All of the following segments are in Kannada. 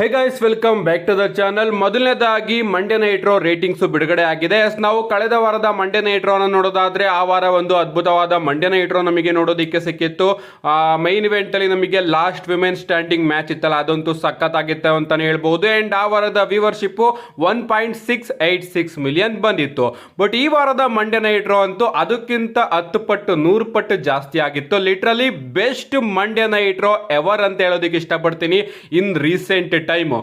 Hey guys welcome back to the channel ಮೊದಲನೇದಾಗಿ ಮಂಡ್ಯ ನೈಟ್ರೋ ರೇಟಿಂಗ್ಸ್ ಬಿಡುಗಡೆ ಆಗಿದೆ. ಎಸ್ ನಾವು ಕಳೆದ ವಾರದ ಮಂಡ್ಯ ಅನ್ನು ನೋಡೋದಾದ್ರೆ ಆ ವಾರ ಒಂದು ಅದ್ಭುತವಾದ ಮಂಡ್ಯ ನೈಟ್ರೋ ನಮಗೆ ನೋಡೋದಕ್ಕೆ ಸಿಕ್ಕಿತ್ತು. ಮೈನ್ ಇವೆಂಟ್ ಅಲ್ಲಿ ನಮಗೆ ಲಾಸ್ಟ್ ವಿಮೆನ್ ಸ್ಟ್ಯಾಂಡಿಂಗ್ ಮ್ಯಾಚ್ ಇತ್ತಲ್ಲ, ಅದಂತೂ ಸಖತ್ತಾಗಿತ್ತು ಅಂತಾನೆ ಹೇಳ್ಬಹುದು ಅಂಡ್ ಆ ವಾರದ viewership one point six eight six million ಬಂದಿತ್ತು. ಬಟ್ ಈ ವಾರದ ಮಂಡ್ಯ ನೈಟ್ರೋ ಅಂತೂ ಅದಕ್ಕಿಂತ ಹತ್ತು ಪಟ್ಟು, ನೂರು ಪಟ್ಟು ಜಾಸ್ತಿ ಆಗಿತ್ತು. Literally best Monday Nitro ever ಅಂತ ಹೇಳೋದಕ್ಕೆ ಇಷ್ಟಪಡ್ತೀನಿ. ಇನ್ ರೀಸೆಂಟ್ ಟೈಮ್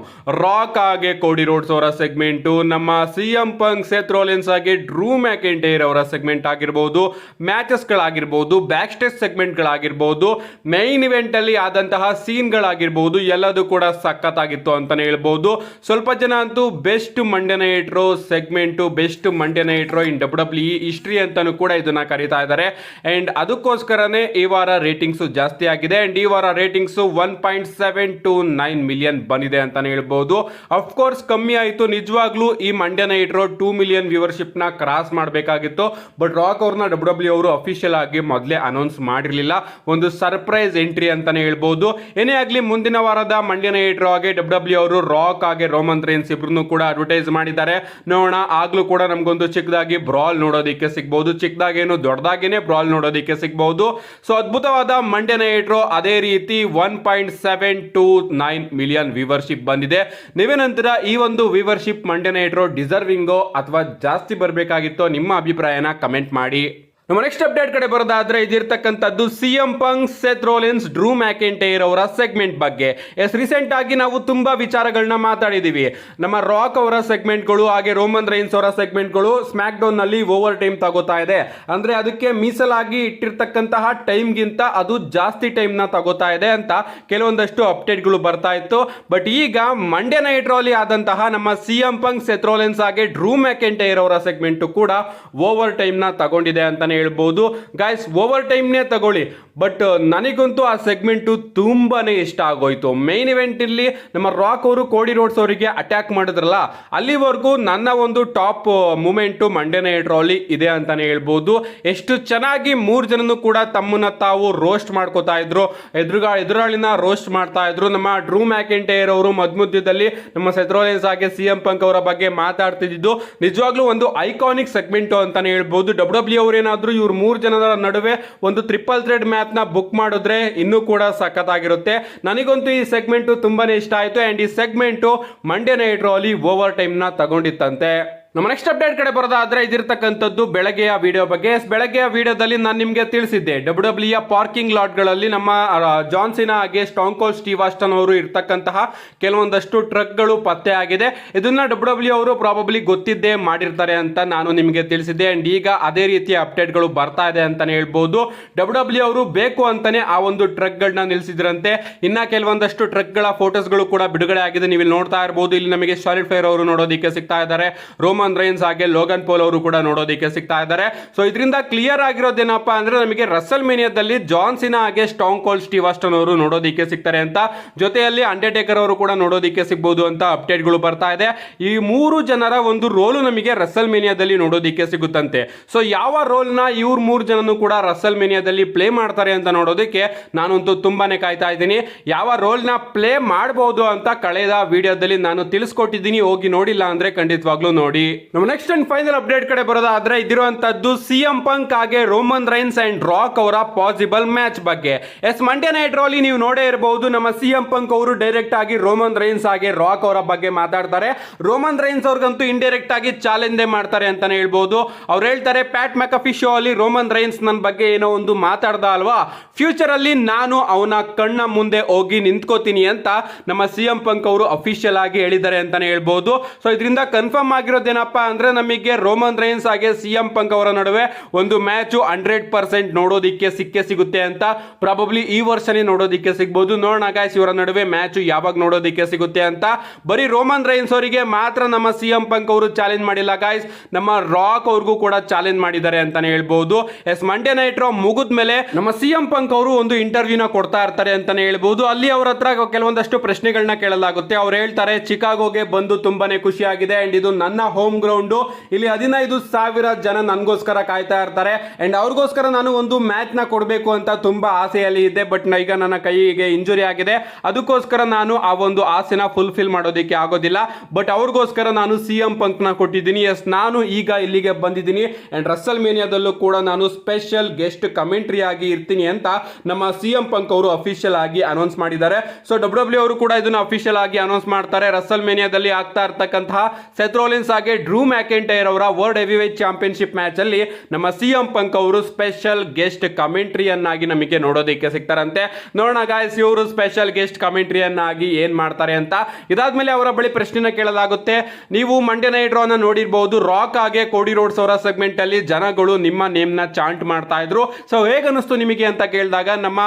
ರಾಕ್ ಆಗಿ ಕೋಡಿ ರೋಡ್ಸ್ ಅವರ ಸೆಗ್ಮೆಂಟು ನಮ್ಮ C M Punk Seth Rollins ಆಗಿ ಡ್ರೂ ಮ್ಯಾಕೆಂಟೇರ್ ಅವರ ಸೆಗ್ಮೆಂಟ್ ಆಗಿರ್ಬೋದು ಮ್ಯಾಚಸ್ಗಳಾಗಿರ್ಬೋದು ಬ್ಯಾಕ್ ಸ್ಟೇಜ್ ಸೆಗ್ಮೆಂಟ್ಗಳಾಗಿರ್ಬೋದು ಮೈನ್ ಇವೆಂಟ್ ಅಲ್ಲಿ ಆದಂತಹ ಸೀನ್ಗಳಾಗಿರ್ಬೋದು ಎಲ್ಲದೂ ಕೂಡ ಸಖತ್ತಾಗಿತ್ತು ಅಂತಾನೆ ಹೇಳ್ಬೋದು. ಸ್ವಲ್ಪ ಜನ ಅಂತೂ best Monday night raw segment best Monday night raw in W W E history ಅಂತಾನು ಕೂಡ ಇದನ್ನ ಕರೀತಾ ಇದ್ದಾರೆ. ಅಂಡ್ ಅದಕ್ಕೋಸ್ಕರನೇ ಈ ವಾರ ರೇಟಿಂಗ್ಸ್ ಜಾಸ್ತಿ ಆಗಿದೆ. ಅಂಡ್ ಈ ವಾರ ratings one point seven two nine million ಬಂದಿದೆ. ಅಂತಾನೆ ಹೇಳ್ಬೋದು. ಅಫ್ಕೋರ್ಸ್ ಕಮ್ಮಿ ಆಯಿತು. ನಿಜವಾಗ್ಲೂ ಈ Monday night raw two million ವ್ಯೂವರ್ಶಿಪ್ನ cross ಮಾಡಬೇಕಾಗಿತ್ತು. ಬಟ್ ರಾಕ್ ಅವ್ರನ್ನ ಡಬ್ಲ್ಯೂ ಡಬ್ಲ್ಯೂ ಅವರು ಅಫಿಷಿಯಲ್ ಆಗಿ ಮೊದಲೇ ಅನೌನ್ಸ್ ಮಾಡಿರಲಿಲ್ಲ. ಒಂದು ಸರ್ಪ್ರೈಸ್ ಎಂಟ್ರಿ ಅಂತಾನೆ ಹೇಳ್ಬೋದು. ಏನೇ ಆಗಲಿ, ಮುಂದಿನ ವಾರದ ಮಂಡ್ಯ ನೈಟ್ರೋ ಆಗಿ ಡಬ್ಲ್ಯೂ ಡಬ್ಲ್ಯೂ ಅವರು ರಾಕ್ ಆಗಿ ರೋಮನ್ ರೇನ್ಸ್ ಇಬ್ರು ಕೂಡ ಅಡ್ವರ್ಟೈಸ್ ಮಾಡಿದ್ದಾರೆ. ನೋಡೋಣ, ಆಗ್ಲೂ ಕೂಡ ನಮಗೊಂದು ಚಿಕ್ಕದಾಗಿ ಬ್ರಾಲ್ ನೋಡೋದಕ್ಕೆ ಸಿಗ್ಬೋದು. ಚಿಕ್ಕದಾಗೇನು, ದೊಡ್ಡದಾಗೇನೆ ಬ್ರಾಲ್ ನೋಡೋದಕ್ಕೆ ಸಿಗ್ಬಹುದು ಸೊ ಅದ್ಭುತವಾದ ಮಂಡ್ಯ ನೈಟ್ರೋ ಅದೇ ರೀತಿ one point seven two nine million viewership ಬಂದಿದೆ. ನೀವೇ ನಂತರ ಈ ಒಂದು ವಿವರ್ಶಿಪ್ ಮಂಡ್ಯ ನೈಟ್ರೋ ಡಿಸರ್ವಿಂಗೋ ಅಥವಾ ಜಾಸ್ತಿ ಬರಬೇಕಾಗಿತ್ತೋ ನಿಮ್ಮ ಅಭಿಪ್ರಾಯನ ಕಮೆಂಟ್ ಮಾಡಿ. ನಮ್ಮ ನೆಕ್ಸ್ಟ್ ಅಪ್ಡೇಟ್ ಕಡೆ ಬರೋದಾದ್ರೆ ಇದಿರ್ತಕ್ಕಂಥದ್ದು C M Punk Seth Rollins Drew McIntyre ಅವರ ಸೆಗ್ಮೆಂಟ್ ಬಗ್ಗೆ. ಎಸ್ ರೀಸೆಂಟ್ ಆಗಿ ನಾವು ತುಂಬಾ ವಿಚಾರಗಳನ್ನ ಮಾತಾಡಿದೀವಿ. ನಮ್ಮ ರಾಕ್ ಅವರ ಸೆಗ್ಮೆಂಟ್ಗಳು ಹಾಗೆ ರೋಮನ್ ರೈನ್ಸ್ ಅವರ ಸೆಗ್ಮೆಂಟ್ಗಳು ಸ್ಮ್ಯಾಕ್ ಡೌನ್ನಲ್ಲಿ ಓವರ್ ಟೈಮ್ ತಗೋತಾ ಇದೆ. ಅಂದ್ರೆ ಅದಕ್ಕೆ ಮೀಸಲಾಗಿ ಇಟ್ಟಿರ್ತಕ್ಕಂತಹ ಟೈಮ್ಗಿಂತ ಅದು ಜಾಸ್ತಿ ಟೈಮ್ನ ತಗೋತಾ ಇದೆ ಅಂತ ಕೆಲವೊಂದಷ್ಟು ಅಪ್ಡೇಟ್ಗಳು ಬರ್ತಾ ಇತ್ತು. ಬಟ್ ಈಗ ಮಂಡ್ಯ ನೈಟ್ ರೋಲಿ ಆದಂತಹ ನಮ್ಮ ಸಿ ಎಂ ಪಂಗ್ ಸೆತ್ರೋಲೆನ್ಸ್ ಹಾಗೆ ಡ್ರೂ ಮ್ಯಾಕೆಂಟೈರ್ ಅವರ ಸೆಗ್ಮೆಂಟ್ ಕೂಡ ಓವರ್ ಟೈಮ್ನ ತಗೊಂಡಿದೆ ಅಂತಾನೆ ಹೇಳ್ಬೋದು. ಗಾಯ್ಸ್ ಓವರ್ ಟೈಮ್ನೇ ತಗೊಳ್ಳಿ. ಬಟ್ ನನಗಂತೂ ಆ ಸೆಗ್ಮೆಂಟು ತುಂಬಾ ಇಷ್ಟ ಆಗೋಯ್ತು. ಮೇನ್ ಇವೆಂಟ್ ಇಲ್ಲಿ ನಮ್ಮ ರಾಕ್ ಅವರು ಕೋಡಿ ರೋಡ್ಸ್ ಅವರಿಗೆ ಅಟ್ಯಾಕ್ ಮಾಡಿದ್ರಲ್ಲ, ಅಲ್ಲಿವರೆಗೂ ನನ್ನ ಒಂದು ಟಾಪ್ ಮೂಮೆಂಟು ಮಂಡ್ಯ ನೈಟ್ ರೋಲಿ ಇದೆ ಅಂತಾನೆ ಹೇಳ್ಬೋದು. ಎಷ್ಟು ಚೆನ್ನಾಗಿ ಮೂರು ಜನನು ಕೂಡ ತಮ್ಮನ್ನ ತಾವು ರೋಸ್ಟ್ ಮಾಡ್ಕೋತಾ ಇದ್ರು. ಎದುರುಗಾ, ಎದುರಾಳಿನ ರೋಸ್ಟ್ ಮಾಡ್ತಾ ಇದ್ರು. ನಮ್ಮ ಡ್ರೂ ಮ್ಯಾಕೆಂಟೈರ್ ಅವರು ಮಧ್ಯದಲ್ಲಿ ನಮ್ಮ ಸೆತ್ರೋಲೆನ್ಸ್ ಹಾಗೆ ಸಿ ಎಂ ಪಂಕ್ ಅವರ ಬಗ್ಗೆ ಮಾತಾಡ್ತಿದ್ದು ನಿಜವಾಗ್ಲೂ ಒಂದು ಐಕಾನಿಕ್ ಸೆಗ್ಮೆಂಟ್ ಅಂತಾನೆ ಹೇಳ್ಬೋದು. ಡಬ್ಲ್ಯೂ ಡಬ್ಲ್ಯೂ ಅವರೇನಾದ್ರೂ ಇವ್ರು ಮೂರು ಜನರ ನಡುವೆ ಒಂದು ಟ್ರಿಪಲ್ ಥ್ರೆಡ್ ಮ್ಯಾಚ್ನ ಬುಕ್ ಮಾಡಿದ್ರೆ ಇನ್ನೂ ಕೂಡ ಸಖತ್ತಾಗಿರುತ್ತೆ. ನನಗಂತೂ ಈ ಸೆಗ್ಮೆಂಟ್ ತುಂಬಾನೇ ಇಷ್ಟ ಆಯಿತು. ಅಂಡ್ ಈ ಸೆಗ್ಮೆಂಟ್ ಮಂಡ್ಯ ನೈಟ್ ರೋಲಿ ಓವರ್ ಟೈಮ್ನ ತಗೊಂಡಿತ್ತಂತೆ. ನಮ್ಮ ನೆಕ್ಸ್ಟ್ ಅಪ್ಡೇಟ್ ಕಡೆ ಬರೋದಾದ್ರೆ ಇದಿರ್ತಕ್ಕಂಥದ್ದು ಬೆಳಗ್ಗೆಯ ವಿಡಿಯೋ ಬಗ್ಗೆ. ಬೆಳಗ್ಗೆಯ ವಿಡಿಯೋದಲ್ಲಿ ನಾನು ನಿಮಗೆ ತಿಳಿಸಿದ್ದೆ. ಡಬ್ಲ್ಯೂ ಡಬ್ಲ್ಯೂಯ ಪಾರ್ಕಿಂಗ್ ಲಾಟ್ಗಳಲ್ಲಿ ನಮ್ಮ ಜಾನ್ಸಿನ ಹಾಗೆ ಸ್ಟಾಂಕೋಲ್ ಸ್ಟೀವಾಸ್ಟನ್ ಅವರು ಇರ್ತಕ್ಕಂತಹ ಕೆಲವೊಂದಷ್ಟು ಟ್ರಕ್ಗಳು ಪತ್ತೆ ಆಗಿದೆ. ಇದನ್ನ ಡಬ್ಲ್ಯೂ ಡಬ್ಲ್ಯೂ ಅವರು ಪ್ರಾಬಬ್ಲಿ ಗೊತ್ತಿದ್ದೇ ಮಾಡಿರ್ತಾರೆ ಅಂತ ನಾನು ನಿಮಗೆ ತಿಳಿಸಿದ್ದೆ. ಅಂಡ್ ಈಗ ಅದೇ ರೀತಿಯ ಅಪ್ಡೇಟ್ಗಳು ಬರ್ತಾ ಇದೆ ಅಂತಲೇ ಹೇಳ್ಬೋದು. ಡಬ್ಲ್ಯೂ ಡಬ್ಲ್ಯೂ ಅವರು ಬೇಕು ಅಂತಲೇ ಆ ಒಂದು ಟ್ರಕ್ಗಳನ್ನ ನಿಲ್ಲಿಸಿದ್ರಂತೆ ಇನ್ನ ಕೆಲವೊಂದಷ್ಟು ಟ್ರಕ್ಗಳ ಫೋಟೋಸ್ಗಳು ಕೂಡ ಬಿಡುಗಡೆ ಆಗಿದೆ. ನೀವು ಇಲ್ಲಿ ನೋಡ್ತಾ ಇರಬಹುದು ಇಲ್ಲಿ ನಮಗೆ ಶಾಲಿಡ್ ಫೈರ್ ಅವರು ನೋಡೋದಕ್ಕೆ ಸಿಗ್ತಾ ಇದ್ದಾರೆ. ರೋಮನ್ ರೈನ್ಸ್ ಹಾಗೆ ಲೋಗನ್ ಪೋಲ್ ಅವರು ಕೂಡ ನೋಡೋದಕ್ಕೆ ಸಿಗ್ತಾ ಇದ್ದಾರೆ. ಸೊ ಇದರಿಂದ ಕ್ಲಿಯರ್ ಆಗಿರೋದೇನಪ್ಪಾ ಅಂದ್ರೆ ನಮಗೆ ರಸಲ್ ಮೇನಿಯಾದಲ್ಲಿ ಜಾನ್ಸಿನ ಹಾಗೆ ಸ್ಟಾಂಗ್ ಕೋಲ್ ಸ್ಟೀವಾಸ್ಟನ್ ಅವರು ನೋಡೋದಕ್ಕೆ ಸಿಗ್ತಾರೆ ಅಂತ. ಜೊತೆಯಲ್ಲಿ ಅಂಡರ್ಟೇಕರ್ ಅವರು ಕೂಡ ನೋಡೋದಕ್ಕೆ ಸಿಗ್ಬೋದು ಅಂತ ಅಪ್ಡೇಟ್ಗಳು ಬರ್ತಾ ಇದೆ. ಈ ಮೂರು ಜನರ ಒಂದು ರೋಲು ನಮಗೆ ರಸಲ್ ಮೇನಿಯಾದಲ್ಲಿ ನೋಡೋದಕ್ಕೆ ಸಿಗುತ್ತಂತೆ. ಸೊ ಯಾವ ರೋಲ್ನ ಇವ್ರ ಮೂರು ಜನನು ಕೂಡ ರಸಲ್ ಮೇನಿಯಾದಲ್ಲಿ ಪ್ಲೇ ಮಾಡ್ತಾರೆ ಅಂತ ನೋಡೋದಕ್ಕೆ ನಾನಂತೂ ತುಂಬಾನೇ ಕಾಯ್ತಾ ಇದ್ದೀನಿ. ಯಾವ ರೋಲ್ನ ಪ್ಲೇ ಮಾಡಬಹುದು ಅಂತ ಕಳೆದ ವಿಡಿಯೋದಲ್ಲಿ ನಾನು ತಿಳಿಸ್ಕೊಟ್ಟಿದ್ದೀನಿ. ಹೋಗಿ ನೋಡಿಲ್ಲ ಅಂದ್ರೆ ಖಂಡಿತವಾಗ್ಲೂ ನೋಡಿ. ನಮ್ಮ ನೆಕ್ಸ್ಟ್ ಅಂಡ್ ಫೈನಲ್ ಅಪ್ಡೇಟ್ ಕಡೆ ಬರೋದಾದ್ರೆ ಇದಿರುವಂತದ್ದು ಸಿ ಎಂ ಪಂಕ್ ಹಾಗೆ ರೋಮನ್ ರೈನ್ಸ್ ಅಂಡ್ ರಾಕ್ ಅವರ ಪಾಸಿಬಲ್ ಮ್ಯಾಚ್ ಬಗ್ಗೆ. ಎಸ್ ಮಂಡ್ಯ ನೈಟ್ ರಾಲಿ ನೀವು ನೋಡೇ ಇರಬಹುದು ನಮ್ಮ ಸಿ ಎಂ ಪಂಕ್ ಅವರು ಡೈರೆಕ್ಟ್ ಆಗಿ ರೋಮನ್ ರೈನ್ಸ್ ಹಾಗೆ ರಾಕ್ ಅವರ ಬಗ್ಗೆ ಮಾತಾಡ್ತಾರೆ. ರೋಮನ್ ರೈನ್ಸ್ ಅವ್ರಿಗಂತೂ ಇಂಡೈರೆಕ್ಟ್ ಆಗಿ ಚಾಲೆಂಜ್ ಮಾಡ್ತಾರೆ ಅಂತಾನೆ ಹೇಳ್ಬಹುದು ಅವ್ರು ಹೇಳ್ತಾರೆ ಪ್ಯಾಟ್ ಮೆಕಫಿ ಶೋ ಅಲ್ಲಿ ರೋಮನ್ ರೈನ್ಸ್ ನನ್ನ ಬಗ್ಗೆ ಏನೋ ಒಂದು ಮಾತಾಡ್ದ ಅಲ್ವಾ? ಫ್ಯೂಚರ್ ಅಲ್ಲಿ ನಾನು ಅವನ ಕಣ್ಣ ಮುಂದೆ ಹೋಗಿ ನಿಂತ್ಕೋತೀನಿ ಅಂತ ನಮ್ಮ ಸಿ ಎಂ ಪಂಕ್ ಅವರು ಅಫಿಷಿಯಲ್ ಆಗಿ ಹೇಳಿದ್ದಾರೆ ಅಂತಾನೆ ಹೇಳ್ಬಹುದು ಸೊ ಇದರಿಂದ ಕನ್ಫರ್ಮ್ ಆಗಿರೋದೇನಪ್ಪಾ ಅಂದ್ರೆ ನಮಗೆ ರೋಮನ್ ರೈನ್ಸ್ ಹಾಗೆ ಸಿ ಎಂ ಪಂಕ್ ಅವರ ನಡುವೆ ಒಂದು ಮ್ಯಾಚ್ ಹಂಡ್ರೆಡ್ ಪರ್ಸೆಂಟ್ ನೋಡೋದಿಕ್ಕೆ ಸಿಕ್ಕೇ ಸಿಗುತ್ತೆ ಅಂತ ಪ್ರಾಬಬ್ಲಿ ಈ ವರ್ಷನೇ ನೋಡೋದಿಕ್ಕೆ ಸಿಗ್ಬೋದು. ನೋಡೋಣ ಗಾಯ್ಸ್ ಇವರ ನಡುವೆ ಮ್ಯಾಚ್ ಯಾವಾಗ ನೋಡೋದಿಕ್ಕೆ ಸಿಗುತ್ತೆ ಅಂತ. ಬರೀ ರೋಮನ್ ರೈನ್ಸ್ ಅವರಿಗೆ ಮಾತ್ರ ನಮ್ಮ ಸಿ ಎಂ ಪಂಕ್ ಅವರು ಚಾಲೆಂಜ್ ಮಾಡಿಲ್ಲ ಗಾಯ್ಸ್ ನಮ್ಮ ರಾಕ್ ಅವ್ರಿಗೂ ಕೂಡ ಚಾಲೆಂಜ್ ಮಾಡಿದ್ದಾರೆ ಅಂತಾನೆ ಹೇಳ್ಬಹುದು ಎಸ್ ಮಂಡೇ ನೈಟ್ ರೋ ಮುಗಿದ್ಮೇಲೆ ನಮ್ಮ ಸಿ ಎಂ ಪಂಕ್ ಅವರು ಒಂದು ಇಂಟರ್ವ್ಯೂನ ಕೊಡ್ತಾ ಇರ್ತಾರೆ ಅಂತಾನೆ ಹೇಳ್ಬಹುದು ಅಲ್ಲಿ ಅವ್ರ ಹತ್ರ ಕೆಲವೊಂದಷ್ಟು ಪ್ರಶ್ನೆಗಳನ್ನ ಕೇಳಲಾಗುತ್ತೆ. ಅವ್ರು ಹೇಳ್ತಾರೆ, ಚಿಕಾಗೋಗೆ ಬಂದು ತುಂಬಾನೇ ಖುಷಿ ಆಗಿದೆ ಅಂಡ್ ಇದು ನನ್ನ ಹೋಮ್ ಹೋಮ್ ಗ್ರೌಂಡು. ಇಲ್ಲಿ ಹದಿನೈದು ಸಾವಿರ ಜನ ನನಗೋಸ್ಕರ ಕಾಯ್ತಾ ಇರ್ತಾರೆ. ಅಂಡ್ ಅವ್ರಿಗೋಸ್ಕರ ನಾನು ಒಂದು ಮ್ಯಾಚ್ನ ಕೊಡಬೇಕು ಅಂತ ತುಂಬಾ ಆಸೆಯಲ್ಲಿ ಇದ್ದೆ. ಬಟ್ ಈಗ ನನ್ನ ಕೈಗೆ ಇಂಜುರಿ ಆಗಿದೆ. ಅದಕ್ಕೋಸ್ಕರ ನಾನು ಆ ಒಂದು ಆಸೆನ ಫುಲ್ಫಿಲ್ ಮಾಡೋದಕ್ಕೆ ಆಗೋದಿಲ್ಲ. ಬಟ್ ಅವ್ರಿಗೋಸ್ಕರ ನಾನು ಸಿ ಎಂ ಪಂಕ್ನ ಕೊಟ್ಟಿದ್ದೀನಿ. ಎಸ್ ನಾನು ಈಗ ಇಲ್ಲಿಗೆ ಬಂದಿದ್ದೀನಿ. ಅಂಡ್ ರಸ್ಸಲ್ ಮೇನಿಯಾದಲ್ಲೂ ಕೂಡ ನಾನು ಸ್ಪೆಷಲ್ ಗೆಸ್ಟ್ ಕಮೆಂಟ್ರಿ ಆಗಿ ಇರ್ತೀನಿ ಅಂತ ನಮ್ಮ ಸಿ ಎಂ ಪಂಕ್ ಅವರು ಅಫಿಷಿಯಲ್ ಆಗಿ ಅನೌನ್ಸ್ ಮಾಡಿದ್ದಾರೆ. ಸೊ ಡಬ್ಲ್ಯೂ ಡಬ್ಲ್ಯೂ ಅವರು ಕೂಡ ಇದನ್ನು ಅಫಿಷಿಯಲ್ ಆಗಿ ಅನೌನ್ಸ್ ಮಾಡ್ತಾರೆ. ರಸ್ಸಲ್ ಮೇನಿಯಾದಲ್ಲಿ ಆಗ್ತಾ ಇರ್ತಕ್ಕಂತಹ ಸೆತ್ರೋಲಿನ್ಸ್ ಹಾಗೆ ಡ್ರೂ ಮ್ಯಾಕೆಂಟೈರ್ ಅವರ ವರ್ಲ್ಡ್ ಹೆವಿವೇಟ್ ಚಾಂಪಿಯನ್ಶಿಪ್ ಮ್ಯಾಚ್ ಅಲ್ಲಿ ನಮ್ಮ ಸಿ ಎಂ ಪಂಕ್ ಅವರು ಸ್ಪೆಷಲ್ ಗೆಸ್ಟ್ ಕಮೆಂಟ್ರಿಯನ್ನಾಗಿ ನಮಗೆ ನೋಡೋದಕ್ಕೆ ಸಿಗ್ತಾರಂತೆ. ನೋಡೋಣ ಗಾಯ್ಸ್ ಇವರು ಸ್ಪೆಷಲ್ ಗೆಸ್ಟ್ ಕಮೆಂಟ್ರಿಯನ್ನಾಗಿ ಏನ್ ಮಾಡ್ತಾರೆ ಅಂತ. ಇದಾದ್ಮೇಲೆ ಅವರ ಬಳಿ ಪ್ರಶ್ನೆನ ಕೇಳಲಾಗುತ್ತೆ. ನೀವು ಮಂಡ್ಯ ನೈಟ್ ಡ್ರಾ ನೋಡಿರ್ಬಹುದು ರಾಕ್ ಆಗಿ ಕೋಡಿ ರೋಡ್ಸ್ ಅವರ ಸೆಗ್ಮೆಂಟ್ ಅಲ್ಲಿ ಜನಗಳು ನಿಮ್ಮ ನೇಮ್ನ ಚಾಂಟ್ ಮಾಡ್ತಾ ಇದ್ರು. ಸೊ ಹೇಗನ್ನಿಸ್ತು ನಿಮಗೆ ಅಂತ ಕೇಳಿದಾಗ ನಮ್ಮ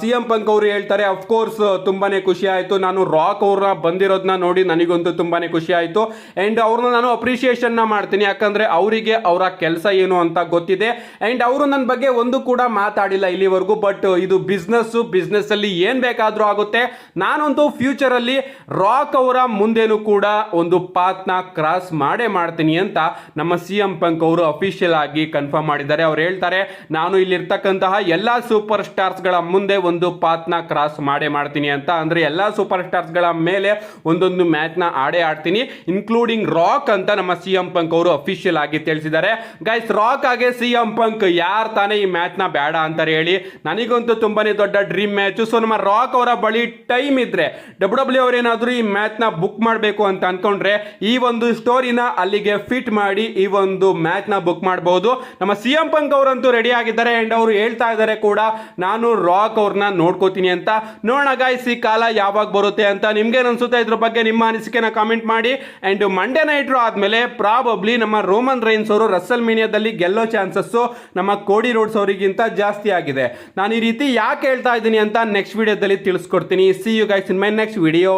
ಸಿ ಎಂ ಪಂಕ್ ಅವರು ಹೇಳ್ತಾರೆ ಅಫ್ಕೋರ್ಸ್ ತುಂಬಾನೇ ಖುಷಿ ಆಯ್ತು. ನಾನು ರಾಕ್ ಅವ್ರನ್ನ ಬಂದಿರೋದನ್ನ ನೋಡಿ ನನಗಂತೂ ತುಂಬಾನೇ ಖುಷಿ ಆಯ್ತು. ಅಂಡ್ ಅವ್ರನ್ನ ನಾನು ಅಪ್ರಿಷಿಯೇಷನ್ ಅಪ್ರಿಷಿಯೇಷನ್ನ ಮಾಡ್ತೀನಿ. ಯಾಕಂದರೆ ಅವರಿಗೆ ಅವರ ಕೆಲಸ ಏನು ಅಂತ ಗೊತ್ತಿದೆ. ಆ್ಯಂಡ್ ಅವರು ನನ್ನ ಬಗ್ಗೆ ಒಂದು ಕೂಡ ಮಾತಾಡಿಲ್ಲ ಇಲ್ಲಿವರೆಗೂ ಬಟ್ ಇದು ಬಿಸ್ನೆಸ್ಸು ಬಿಸ್ನೆಸ್ಸಲ್ಲಿ ಏನು ಬೇಕಾದರೂ ಆಗುತ್ತೆ. ನಾನಂತೂ ಫ್ಯೂಚರಲ್ಲಿ ರಾಕ್ ಅವರ ಮುಂದೆನೂ ಕೂಡ ಒಂದು ಪಾತ್ನ ಕ್ರಾಸ್ ಮಾಡೇ ಮಾಡ್ತೀನಿ ಅಂತ ನಮ್ಮ ಸಿ ಎಂ ಪಂಕ್ ಅವರು ಅಫಿಷಿಯಲ್ ಆಗಿ ಕನ್ಫರ್ಮ್ ಮಾಡಿದ್ದಾರೆ. ಅವ್ರು ಹೇಳ್ತಾರೆ, ನಾನು ಇಲ್ಲಿರ್ತಕ್ಕಂತಹ ಎಲ್ಲ ಸೂಪರ್ ಸ್ಟಾರ್ಸ್ಗಳ ಮುಂದೆ ಒಂದು ಪಾತ್ನ ಕ್ರಾಸ್ ಮಾಡೇ ಮಾಡ್ತೀನಿ ಅಂತ. ಅಂದರೆ ಎಲ್ಲ ಸೂಪರ್ ಸ್ಟಾರ್ಸ್ಗಳ ಮೇಲೆ ಒಂದೊಂದು ಮ್ಯಾಚ್ನ ಆಡೇ ಆಡ್ತೀನಿ ಇನ್ಕ್ಲೂಡಿಂಗ್ ರಾಕ್ ಅಂತ ನಮ್ಮ ಸಿ ಎಂ ಪಂಕ್ ಅವರು ಅಫಿಷಿಯಲ್ ಆಗಿ ತಿಳಿಸಿದ್ದಾರೆ. ಗೈಸ್ ರಾಕ್ ಆಗಿ ಸಿ ಎಂ ಪಂಕ್ ಯಾರು ತಾನೇ ಈ ಮ್ಯಾಚ್ನ ಬೇಡ ಅಂತ ಹೇಳಿ. ನನಗಂತೂ ತುಂಬಾನೇ ದೊಡ್ಡ ಡ್ರೀಮ್ ಮ್ಯಾಚ್ ಸೊ ನಮ್ಮ ರಾಕ್ ಅವರ ಬಳಿ ಟೈಮ್ ಇದ್ರೆ ಡಬ್ಲ್ಯೂ ಡಬ್ಲ್ಯೂ ಅವರೇನಾದ್ರೂ ಈ ಮ್ಯಾಚ್ನ ಬುಕ್ ಮಾಡಬೇಕು ಅಂತ ಅನ್ಕೊಂಡ್ರೆ, ಈ ಒಂದು ಸ್ಟೋರಿನ ಅಲ್ಲಿಗೆ ಫಿಟ್ ಮಾಡಿ ಈ ಒಂದು ಮ್ಯಾಚ್ನ ಬುಕ್ ಮಾಡಬಹುದು ನಮ್ಮ ಸಿ ಎಂ ಪಂಕ್ ಅವರಂತೂ ರೆಡಿ ಆಗಿದ್ದಾರೆ ಅಂಡ್ ಅವರು ಹೇಳ್ತಾ ಇದ್ದಾರೆ ಕೂಡ, ನಾನು ರಾಕ್ ಅವ್ರನ್ನ ನೋಡ್ಕೋತೀನಿ ಅಂತ. ನೋಡೋಣ ಗಾಯ್ಸ್ ಈ ಕಾಲ ಯಾವಾಗ ಬರುತ್ತೆ ಅಂತ. ನಿಮ್ಗೆ ಅನ್ಸುತ್ತೆ? ಇದ್ರ ಬಗ್ಗೆ ನಿಮ್ಮ ಅನಿಸಿಕೆನ ಕಾಮೆಂಟ್ ಮಾಡಿ. ಅಂಡ್ ಮಂಡೇ ನೈಟ್ ಆದ್ಮೇಲೆ ಪ್ರಾಬಬ್ಲಿ ನಮ್ಮ ರೋಮನ್ ರೈನ್ಸ್ ಅವರು ರಸಲ್ ಮೀನಿಯಾದಲ್ಲಿ ಗೆಲ್ಲೋ ಚಾನ್ಸಸ್ ನಮ್ಮ ಕೋಡಿ ರೋಡ್ಸ್ ಅವರಿಗಿಂತ ಜಾಸ್ತಿ ಆಗಿದೆ. ನಾನು ಈ ರೀತಿ ಯಾಕೆ ಹೇಳ್ತಾ ಇದ್ದೀನಿ ಅಂತ ನೆಕ್ಸ್ಟ್ ವಿಡಿಯೋದಲ್ಲಿ ತಿಳಿಸ್ಕೊಡ್ತೀನಿ. See you guys in my next video